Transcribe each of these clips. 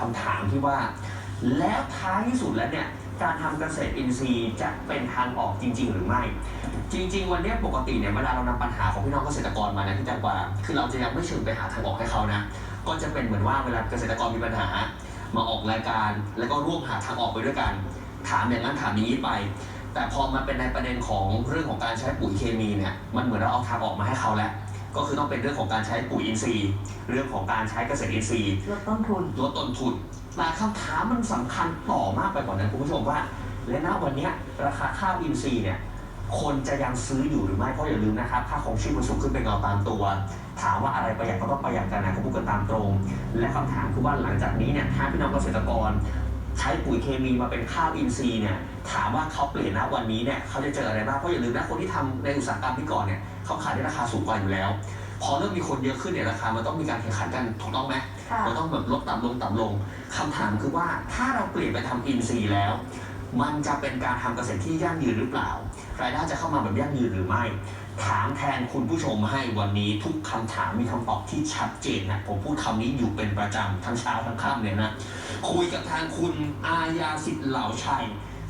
คำถามที่ว่า แล้วท้ายที่สุดแล้วเนี่ยการทำเกษตรอินทรีย์จะเป็นทางออกจริง ๆ หรือไม่ จริง ๆ วันนี้ปกติเนี่ยเวลาเรานำปัญหาของพี่น้องเกษตรกรมานะพี่จังกว่าคือเราจะยังไม่เชิงไปหาทางออกให้เขานะก็จะเป็นเหมือนว่าเวลาเกษตรกรมีปัญหา มาออกรายการ แล้วก็ร่วมหาทางออกไปด้วยกัน ถามอย่างนั้นถามอย่างนี้ไป แต่พอมาเป็นในประเด็นของเรื่องของการใช้ปุ๋ยเคมีเนี่ยมันเหมือนเราเอาทางออกมาให้เขาแล้ว ก็คือต้องเป็นเรื่องของการใช้ปุ๋ยอินทรีย์ เรื่องของการใช้เกษตรอินทรีย์ลดต้นทุนลดต้นทุนแต่คำถามมันสำคัญต่อมากไปกว่านั้นคุณผู้ชมว่า และณวันเนี้ยราคาข้าวอินทรีย์เนี่ยคนจะยังซื้ออยู่หรือไม่เพราะอย่าลืมนะครับค่าของชีพมันสูงขึ้นเป็นเงาตามตัว ถามว่าอะไรประหยัดก็ต้องประหยัดกันนะก็พูดกันตามตรง และคำถามคือว่าหลังจากนี้เนี่ยถ้าพี่น้องเกษตรกร ใช้ปุ๋ยเคมีมาเป็นข้าวอินทรีย์เนี่ยถามว่าเขาเปลี่ยนนะวันนี้เนี่ยเขาจะเจออะไรบ้างเพราะอย่าลืมนะคนที่ทำในอุตสาหกรรมที่ก่อนเนี่ยเขาขายได้ราคาสูงกว่าอยู่แล้ว พอเริ่มมีคนเยอะขึ้นเนี่ยราคามันต้องมีการแข่งขันกันถูกต้องไหมค่ะเราต้องแบบลดต่ำลงต่ำลงคำถามคือว่าถ้าเราเปลี่ยนไปทำอินทรีย์แล้ว มันจะเป็นการทำเกษตรที่ยั่งยืนหรือเปล่ารายได้จะเข้ามาแบบยั่งยืนหรือไม่ ถามแทนคุณผู้ชมให้วันนี้ทุกคำถามมีคำตอบที่ชัดเจนนะผมพูดคำนี้อยู่เป็นประจำทั้งเช้าทั้งค่ำเลยนะคุยกับทางคุณอายาสิทธิ์เหล่าชัย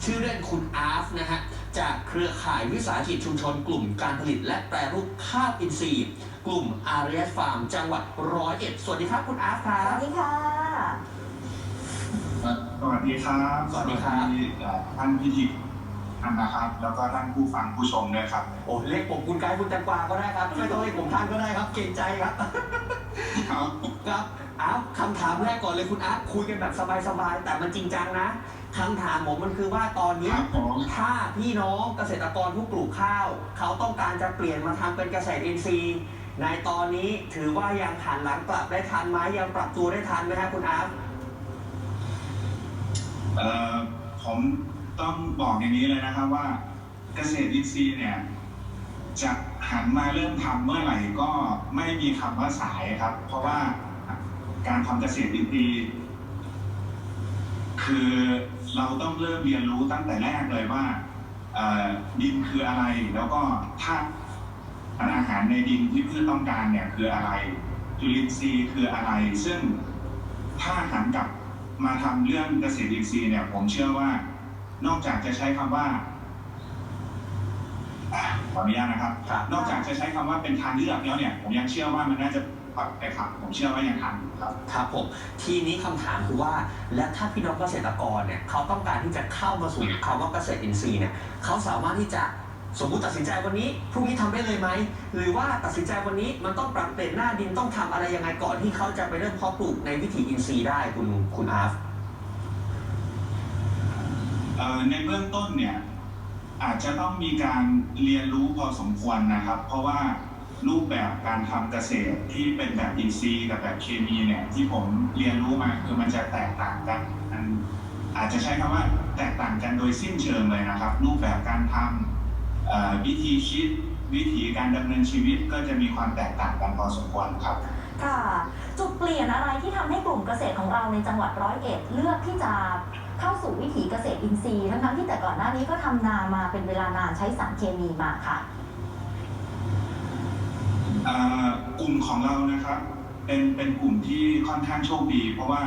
ชื่อเล่นคุณอาร์ฟนะฮะจากเครือข่ายวิสาหกิจชุมชนกลุ่มการผลิตและแปรรูปข้าวอินทรีย์ กลุ่มอารียฟาร์ม จังหวัดร้อยเอ็ดสวัสดีครับคุณอาร์ฟครัสวับ สดีค่ะ สวัสดีครับ สวัสดีครับเอ่อท่านพิธีท่าน นะครับ แล้วก็ท่านผู้ฟังผู้ชมด้วยครับ โอ้เรียกผมคุณไกด์คุณแตงกวาก็ได้ครับไม่ต้องเรียกผมท่านก็ได้ครับ เกรงใจครับ ครับครับอาร์ฟคำถามแรกก่อนเลยคุณอาร์ฟคุยกันแบบสบายๆแต่มันจริงจังนะคำถามผมมันคือว่าตอนนี้ ครับผมถ้าพี่น้องเกษตรกรผู้ปลูกข้าว เขาต้องการจะเปลี่ยนมาทำเป็นเกษตรอินทรีย์ ในตอนนี้ถือว่ายังหันหลังกลับได้ทันไหมยังปรับตัวได้ทันไหมครับคุณอาร์ฟเอ่อผม ต้องบอกอย่างนี้เลยนะครับว่าเกษตรอินทรีย์เนี่ยจะหันมาเริ่มทำเมื่อไหร่ก็ไม่มีคำว่าสายครับ เพราะว่าการทำเกษตรอินทรีย์คือเราต้องเริ่มเรียนรู้ตั้งแต่แรกเลยว่าดินคืออะไรแล้วก็ธาตุอาหารในดินที่พืชต้องการเนี่ยคืออะไรจุลินทรีย์คืออะไร ซึ่งถ้าหันกลับมาทำเรื่องเกษตรอินทรีย์เนี่ยผมเชื่อว่า นอกจากจะใช้คำว่าอะขออนุญาตนะครับ ครับ นอกจากจะใช้คำว่าเป็นทางเลือกแล้วเนี่ย ผมยังเชื่อว่ามันน่าจะปรับไปครับ ผมเชื่อว่ายังทันอยู่ครับ ครับผมทีนี้คำถามคือว่า และถ้าพี่น้องเกษตรกรเนี่ยเขาต้องการที่จะเข้ามาสู่คำว่าเกษตรอินทรีย์เนี่ยเขาสามารถที่จะสมมุติตัดสินใจวันนี้พรุ่งนี้ทำได้เลยไหมหรือว่าตัดสินใจวันนี้มันต้องปรับเปลี่ยนหน้าดินต้องทำอะไรยังไงก่อนที่เขาจะไปเริ่มเพาะปลูกในวิถีอินทรีย์ได้คุณคุณอาร์ฟเอ่อ ในเบื้องต้นเนี่ยอาจจะต้องมีการเรียนรู้พอสมควรนะครับ เพราะว่ารูปแบบการทำเกษตรที่เป็นแบบอินทรีย์กับแบบเคมีเนี่ยที่ผมเรียนรู้มาคือมันจะแตกต่างกันอันอาจจะใช้คำว่าแตกต่างกันโดยสิ้นเชิงเลยนะครับ รูปแบบการทำวิธีคิดวิธีการดำเนินชีวิตก็จะมีความแตกต่างกันพอสมควรครับค่ะจุดเปลี่ยนอะไรที่ทำให้กลุ่มเกษตรของเราในจังหวัดร้อยเอ็ดเลือกที่จะ เข้าสู่วิถีเกษตรอินทรีย์ทั้งๆที่แต่ก่อนหน้านี้ก็ทำนามาเป็นเวลานานใช้สารเคมีมาค่ะเอ่อกลุ่มของเรานะครับเป็นเป็นกลุ่มที่ค่อนข้างโชคดี เพราะว่า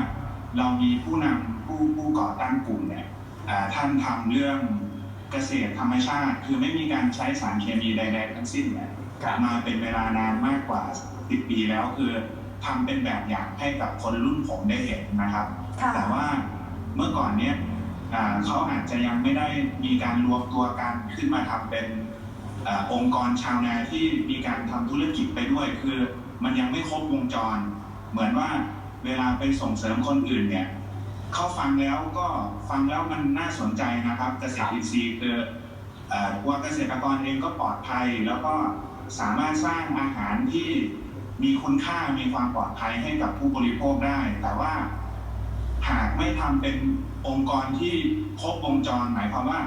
เรามีผู้นำผู้ผู้ก่อตั้งกลุ่มเนี่ยอ่าท่านทำเรื่องเกษตรธรรมชาติ คือไม่มีการใช้สารเคมีใด ๆ ทั้งสิ้นเนี่ยครับมาเป็นเวลานานมากกว่า 10 ปีแล้วคือทำเป็นแบบอย่างให้กับคนรุ่นผมได้เห็นนะครับค่ะแต่ว่า เมื่อก่อนเนี้ยเขาอาจจะยังไม่ได้มีการรวมตัวกันขึ้นมาทำเป็นอองค์กรชาวนาที่มีการทำธุรกิจไปด้วย คือมันยังไม่ครบวงจร เหมือนว่าเวลาไปส่งเสริมคนอื่นเนี่ยเขาฟังแล้วก็ฟังแล้วมันน่าสนใจนะครับเกษตรอินทรีย์คือเอ่อว่าเกษตรกรเองก็ปลอดภัย แล้วก็สามารถสร้างอาหารที่มีคุณค่ามีความปลอดภัยให้กับผู้บริโภคได้ แต่ว่า หากไม่ทำเป็นองค์กรที่ครบวงจรหมายความว่า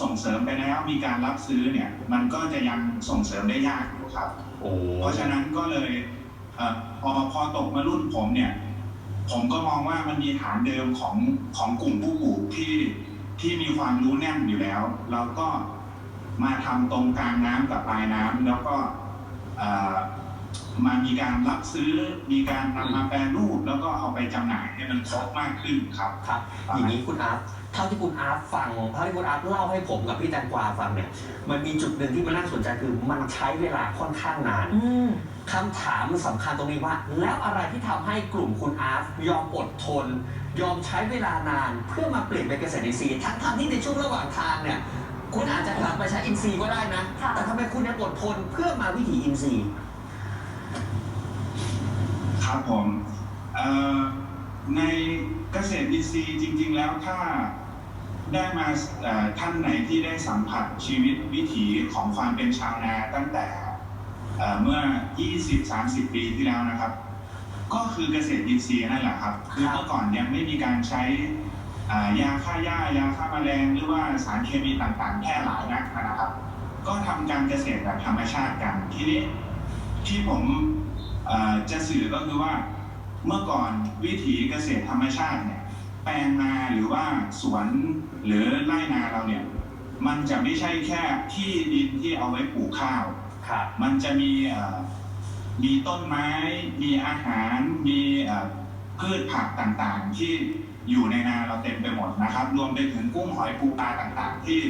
ส่งเสริมไปแล้วมีการรับซื้อเนี่ย มันก็จะยังส่งเสริมได้ยากอยู่ครับโอ้เพราะฉะนั้นก็เลยเอ่อพอพอตกมารุ่นผมเนี่ย ผมก็มองว่ามันมีฐานเดิมของของกลุ่มผู้ปลูกที่ที่มีความรู้แน่นอยู่แล้ว เราก็มาทำตรงกลางน้ำกับปลายน้ำแล้วก็เอ่อ มามีการรับซื้อมีการนำมาแปรรูปแล้วก็เอาไปจำหน่ายให้มันครบมากขึ้นครับ ครับอย่างนี้คุณอาร์ตเท่าที่คุณอาร์ตฟังเท่าที่คุณอาร์ตเล่าให้ผมกับพี่แตงกวาฟังเนี่ย มันมีจุดหนึ่งที่มันน่าสนใจคือมันใช้เวลาค่อนข้างนานอืมคำถามมันสำคัญตรงนี้ว่า แล้วอะไรที่ทำให้กลุ่มคุณอาร์ตยอมอดทน ยอมใช้เวลานานเพื่อมาเปลี่ยนเป็นเกษตรอินทรีย์ทั้งทที่ในช่วงระหว่างทางเนี่ยคุณอาจจะกลับไปใช้อินทรีย์ก็ได้นะค่ะแต่ทำไมคุณยังอดทนเพื่อมาวิถีอินทรีย์ ครับผมเอ่อในเกษตรอินทรีย์จริง ๆ แล้วถ้าได้มาเอ่อท่านไหนที่ได้สัมผัสชีวิตวิถีของความเป็นชาวนาตั้งแต่เอ่อเมื่อ 20-30 ปีที่แล้วนะครับ ก็คือเกษตรอินทรีย์นั่นแหละครับคือครับเมื่อก่อนยังไม่มีการใช้อ่ายาฆ่าหญ้ายาฆ่าแมลงหรือว่าสารเคมีต่างๆแพร่หลายนักนะครับ ก็ทำการเกษตรแบบธรรมชาติกันทีนี้ที่ผมเอ่อ จะสื่อก็คือว่าเมื่อก่อนวิถีเกษตรธรรมชาติเนี่ยแปลงนาหรือว่าสวนหรือไร่นาเราเนี่ยมันจะไม่ใช่แค่ที่ดินที่เอาไว้ปลูกข้าวครับมันจะมีเอ่อมีต้นไม้ มีอาหาร มีเอ่อพืชผักต่างๆ ที่อยู่ในนาเราเต็มไปหมดนะครับ รวมไปถึงกุ้งหอยปูปลาต่างๆ ที่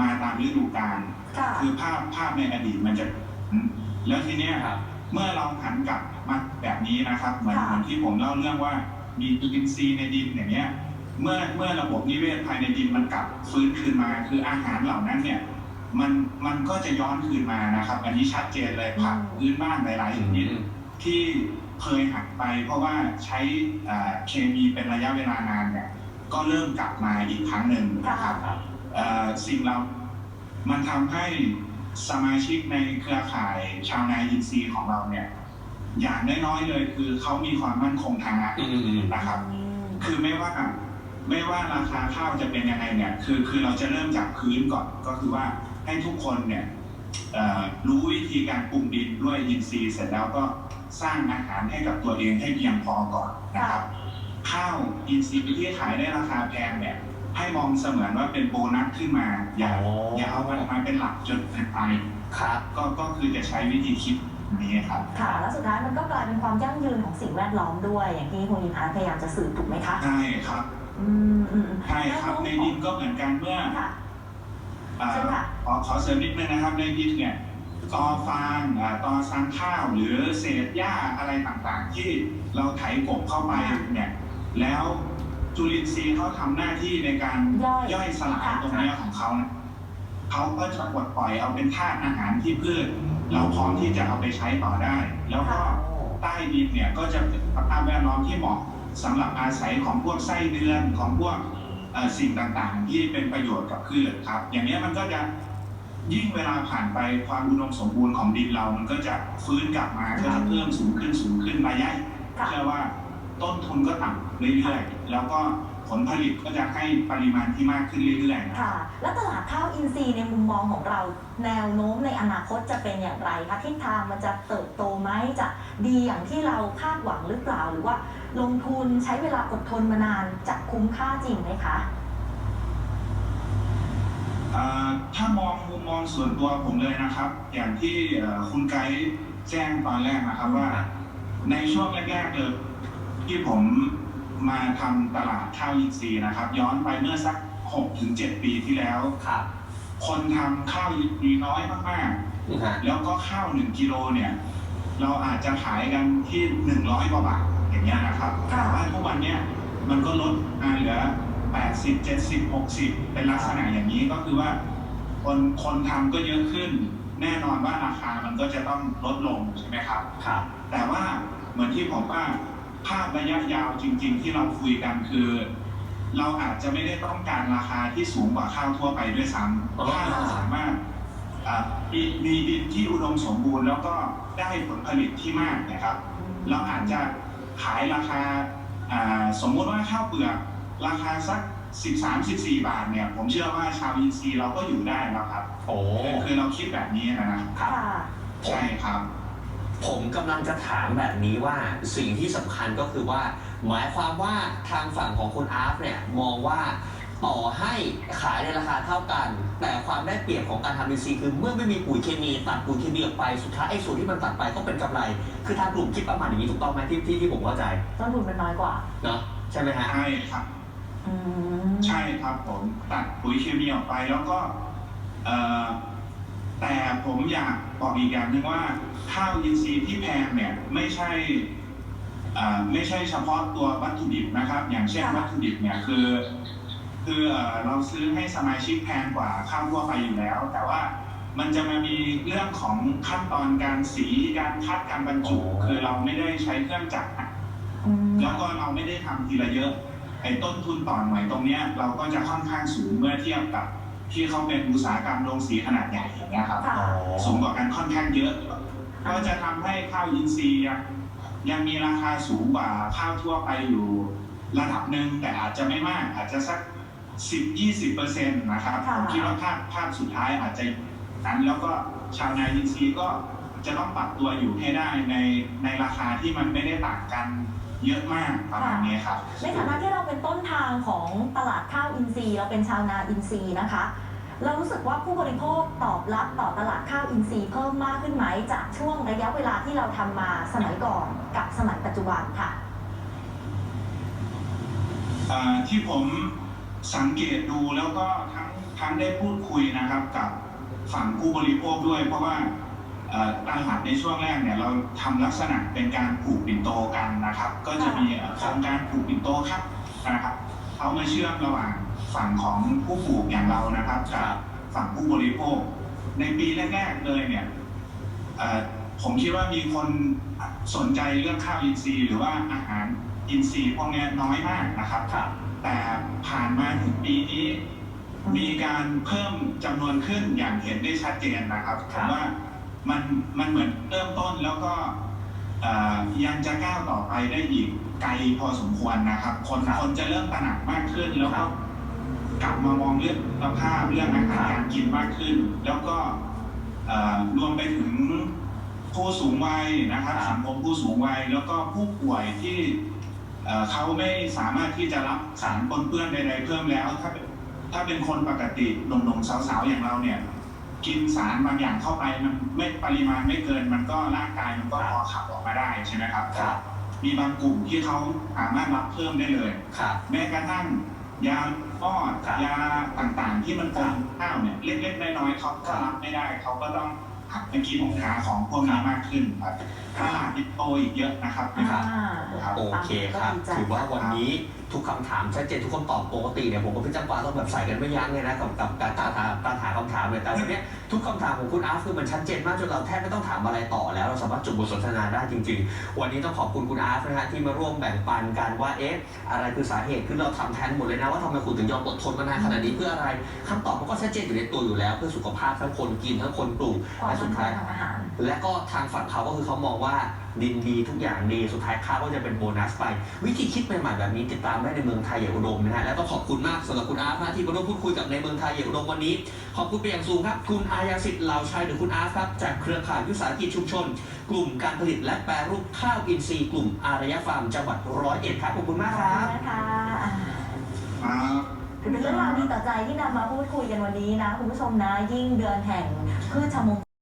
มาตามฤดูกาลค่ะคือภาพภาพในอดีตมันจะแล้วทีเนี้ยครับ เมื่อเราหันกลับมาแบบนี้นะครับเหมือนค่ะ เหมือนที่ผมเล่าเรื่องว่ามีจุลินทรีย์ในดินอย่างเงี้ยเมื่อเมื่อระบบนิเวศภายในดินมันกลับฟื้นคืนมาคืออาหารเหล่านั้นเนี่ยมันมันก็จะย้อนคืนมานะครับ อันนี้ชัดเจนเลยผักพื้นบ้านหลายๆชนิด ที่เคยหักไปเพราะว่าใช้อ่าเคมีเป็นระยะเวลานานเนี่ยก็เริ่มกลับมาอีกครั้งหนึ่งนะครับครับเอ่อสิ่งเรา มันทำให้ สมาชิกในเครือข่ายชาวนาอินทรีย์ของเราเนี่ย อย่างน้อยๆเลยคือเขามีความมั่นคงทางอาหารอืมอืมนะครับอืมคือไม่ว่าไม่ว่าราคาข้าวจะเป็นยังไงเนี่ย คือคือเราจะเริ่มจากพื้นก่อนก็คือว่าให้ทุกคนเนี่ยเอ่อรู้วิธีการปรุงดินด้วยอินทรีย์เสร็จแล้วก็สร้างอาหารให้กับตัวเองให้เพียงพอก่อนนะครับ ข้าวอินทรีย์ที่ขายได้ราคาแพงเนี่ย ให้มองเสมือนว่าเป็นโบนัสขึ้นมา อย่าอ๋ออย่าเอามันมาเป็นหลักจนเกินไปครับ ก็ก็คือจะใช้วิธีคิดนี้ครับ ค่ะ แล้วสุดท้ายมันก็กลายเป็นความยั่งยืนของสิ่งแวดล้อมด้วย อย่างที่คุณอินอาร์ตพยายามจะสื่อถูกไหมคะ ใช่ครับ อืมอืมอืมใช่ครับ ในดินก็เหมือนกันเมื่อ ค่ะอ่าเชิญค่ะ ขอขอเสริมนิดนึงนะครับในดินเนี่ยตอฟางอ่าตอซังข้าวหรือเศษหญ้าอะไรต่างๆ ที่เราไถกบเข้าไปเนี่ยแล้ว จุลินทรีย์เขาทำหน้าที่ในการย่อยย่อยสลายค่ะตรงเนี้ยของเขานะเขาก็จะปลดปล่อยเอาเป็นธาตุอาหารที่พืช เราพร้อมที่จะเอาไปใช้ต่อได้ แล้วก็ใต้ดินเนี่ยก็จะเป็นสภาพแวดล้อมที่เหมาะสำหรับอาศัยของพวกไส้เดือนของพวกเอ่อสิ่งต่างๆ ที่เป็นประโยชน์กับพืชครับ อย่างเนี้ยมันก็จะยิ่งเวลาผ่านไปความอุดมสมบูรณ์ของดินเรา มันก็จะฟื้นกลับมาก็จะเพิ่มสูงขึ้นสูงขึ้นระยะค่ะเชื่อว่าต้นทุนก็ต่ำเรื่อยๆ แล้วก็ผลผลิตก็จะให้ปริมาณที่มากขึ้นเรื่อยๆนะค่ะ แล้วตลาดข้าวอินทรีย์ในมุมมองของเราแนวโน้มในอนาคตจะเป็นอย่างไรคะทิศทางมันจะเติบโตไหมจะดีอย่างที่เราคาดหวังหรือเปล่าหรือว่า ลงทุนใช้เวลาอดทนมานานจะคุ้มค่าจริงไหมคะ อ่าถ้ามองมุมมองส่วนตัวผมเลยนะครับ อย่างที่เอ่อคุณไกด์แจ้งตอนแรกนะครับว่า ในช่วงแรกๆเลยที่ผม มาทำตลาดข้าวอินทรีย์นะครับ ย้อนไปเมื่อสัก6ถึง7ปีที่แล้ว ครับคนทำข้าวอินทรีย์น้อยมากๆนี่ฮะแล้วก็ข้าวหนึ่งกิโลเนี่ย เราอาจจะขายกันที่หนึ่งร้อยกว่าบาทอย่างเงี้ยนะครับค่ะ แต่ว่าทุกวันเนี้ยมันก็ลดมาเหลือแปดสิบเจ็ดสิบหกสิบเป็นลักษณะอย่างนี้ก็คือว่า คนคนทำก็เยอะขึ้น แน่นอนว่าราคามันก็จะต้องลดลงใช่ไหมครับ ครับ แต่ว่าเหมือนที่ผมว่า ภาพระยะยาวจริง ๆ ที่เราคุยกันคือ เราอาจจะไม่ได้ต้องการราคาที่สูงกว่าข้าวทั่วไปด้วยซ้อ๋อำถ้าเราสามารถอ่ามีมีดินที่อุดมสมบูรณ์แล้วก็ได้ผลผลิตที่มากนะครับ เราอาจจะขายราคาอ่าสมมติว่าข้าวเปลือก ราคาสัก 13 14 บาทเนี่ย ผมเชื่อว่าชาวอินทรีย์เราก็อยู่ได้แล้วครับโอ้ คือคือเราคิดแบบนี้นะครับ ค่ะ ใช่ครับ ผมกำลังจะถามแบบนี้ว่าสิ่งที่สำคัญก็คือว่า หมายความว่าทางฝั่งของคุณอาร์ตเนี่ยมองว่าต่อให้ขายในราคาเท่ากัน แต่ความได้เปรียบของการทำอินซีย์คือเมื่อไม่มีปุ๋ยเคมีตัดปุ๋ยเคมีออกไปสุดท้ายไอ้ส่วนที่มันตัดไปก็เป็นกำไร คือทางกลุ่มคิดประมาณอย่างนี้ถูกต้องไหมที่ที่ที่ผมเข้าใจต้นทุนมันน้อยกว่า เนาะใช่ไหมฮะ ใช่ครับ อืมใช่ครับผมตัดปุ๋ยเคมีออกไปแล้วก็เอ่อแต่ผมอยาก บอกอีกอย่างหนึ่งว่าข้าวอินทรีย์ที่แพงเนี่ยไม่ใช่อ่าไม่ใช่เฉพาะตัววัตถุดิบนะครับ อย่างเช่นค่ะ วัตถุดิบเนี่ยคือ คือเอ่อเราซื้อให้สมาชิกแพงกว่าข้าวทั่วไปอยู่แล้ว แต่ว่ามันจะมามีเรื่องของขั้นตอนการสีการคัดการบรรจุอ๋อคือเราไม่ได้ใช้เครื่องจักร อืมแล้วก็เราไม่ได้ทำทีละเยอะ ไอ้ต้นทุนต่อหน่วยตรงเนี้ยเราก็จะค่อนข้างสูงเมื่อเทียบกับ ที่เขาเป็นอุตสาหกรรมโรงสีขนาดใหญ่อย่างเงี้ยครับค่ะสูงกว่ากันค่อนข้างเยอะ ก็จะทำให้ข้าวอินทรีย์ยังยังมีราคาสูงกว่าข้าวทั่วไปอยู่ระดับหนึ่งแต่อาจจะไม่มากอาจจะสักสิบยี่สิบเปอร์เซ็นต์นะครับค่ะ ผมคิดว่าภาพภาพสุดท้ายอาจจะนั้นแล้วก็ชาวนาอินทรีย์ก็จะต้องปรับตัวอยู่ให้ได้ในในราคาที่มันไม่ได้ต่างกัน เยอะมากประมาณนี้ครับ ในฐานะที่เราเป็นต้นทางของตลาดข้าวอินทรีย์เราเป็นชาวนาอินทรีย์นะคะ เรารู้สึกว่าผู้บริโภคตอบรับต่อตลาดข้าวอินทรีย์เพิ่มมากขึ้นไหมจากช่วงระยะเวลาที่เราทำมาสมัยก่อนกับสมัยปัจจุบันค่ะเอ่อที่ผมสังเกตดูแล้วก็ทั้งทั้งได้พูดคุยนะครับกับฝั่งผู้บริโภคด้วยเพราะว่าเอ่อตลาดในช่วงแรกเนี่ยเราทำลักษณะเป็นการผูกปิ่นโตกันนะครับ ก็จะมีเอ่อโครงการผูกปิ่นโตครับนะครับเอามาเชื่อมระหว่างฝั่งของผู้ปลูกอย่างเรานะครับกับฝั่งผู้บริโภค ในปีแรกๆเลยเนี่ยเอ่อผมคิดว่ามีคนสนใจเรื่องข้าวอินทรีย์หรือว่าอาหารอินทรีย์พวกเนี้ยน้อยมากนะครับครับแต่ผ่านมาถึงปีนี้มีการเพิ่มจำนวนขึ้นอย่างเห็นได้ชัดเจนนะครับคผรับมว่า มันมันเหมือนเริ่มต้นแล้วก็เอ่อยังจะก้าวต่อไปได้อีกไกลพอสมควรนะครับ คนคนจะเริ่มตระหนักมากขึ้นแล้วก็กลับมามองเรื่องสุขภาพเรื่องอาหารการกินมากขึ้น แล้วก็เอ่อรวมไปถึงผู้สูงวัยนะครับครับสังคมผู้สูงวัยแล้วก็ผู้ป่วยที่เอ่อเขาไม่สามารถที่จะรับสารปนเปื้อนใดๆเพิ่มแล้ว ถ้าเป็นถ้าเป็นคนปกติหนุ่มๆสาวๆอย่างเราเนี่ย กินสารบางอย่างเข้าไปมันไม่ปริมาณไม่เกิน มันก็ร่างกายมันก็พอขับออกมาได้ใช่ไหมครับ ครับ มีบางกลุ่มที่เขาสามารถรับเพิ่มได้เลย ครับ แม้กระทั่งยาป้อดครับยาต่างๆ ที่มันปนข้าวเนี่ยเล็กๆน้อยๆเขาก็รับไม่ได้เขาก็ต้องหัดไปกินหาของพวกนี้มากขึ้นครับ ตลาดยังโตอีกเยอะนะครับครับอ่าครับ โอเคครับ ก็ดีใจ ถือว่าวันนี้ทุกคำถามชัดเจนทุกคนตอบปกติเนี่ยผมกับพี่จำปาต้องแบบใส่กันไม่ยั้งเลยนะกับกับการตาถามการถามคำถามเลยแต่วันเนี้ยทุกคำถามของคุณอาร์ตคือมันชัดเจนมากจนเราแทบไม่ต้องถามอะไรต่อแล้ว เราสามารถจบบทสนทนาได้จริง ๆ วันนี้ต้องขอบคุณคุณอาร์ตนะฮะที่มาร่วมแบ่งปันกันว่าเอ๊ะอะไรคือสาเหตุคือเราทำแทนหมดเลยนะว่าทำไมคุณถึงยอมอดทนมานานขนาดนี้เพื่ออะไรคำตอบมันก็ชัดเจนอยู่ในตัวอยู่แล้ว เพื่อสุขภาพทั้งคนกินทั้งคนปลูกความและสุมั่ดนคท้ายงทางอาหาร และก็ทางฝั่งเขาก็คือเขามองว่าดินดีทุกอย่างดีสุดท้ายข้าวก็จะเป็นโบนัสไป วิธีคิดใหม่ๆแบบนี้ติดตามได้ในเมืองไทยอย่างอุดมนะฮะแล้วก็ขอบคุณมากสำหรับคุณอาร์ตนะที่มาร่วมพูดคุยกับในเมืองไทยอย่างอุดมวันนี้ ขอบคุณเป็นอย่างสูงครับ คุณอายาสิทธิ์เหล่าชัยหรือคุณอาร์ตครับจากเครือข่ายวิสาหกิจชุมชน กลุ่มการผลิตและแปรรูปข้าวอินทรีย์กลุ่มอารยฟาร์มจังหวัดร้อยเอ็ดครับขอบคุณมากขคอบรัคุบณนะคะอ่าครับถือเป็นเรื่องราวดีต่อใจที่นำมาพูดคุยกันวันนี้นะคุณผู้ชมนะยิ่งเดือนแห่งพืชชมง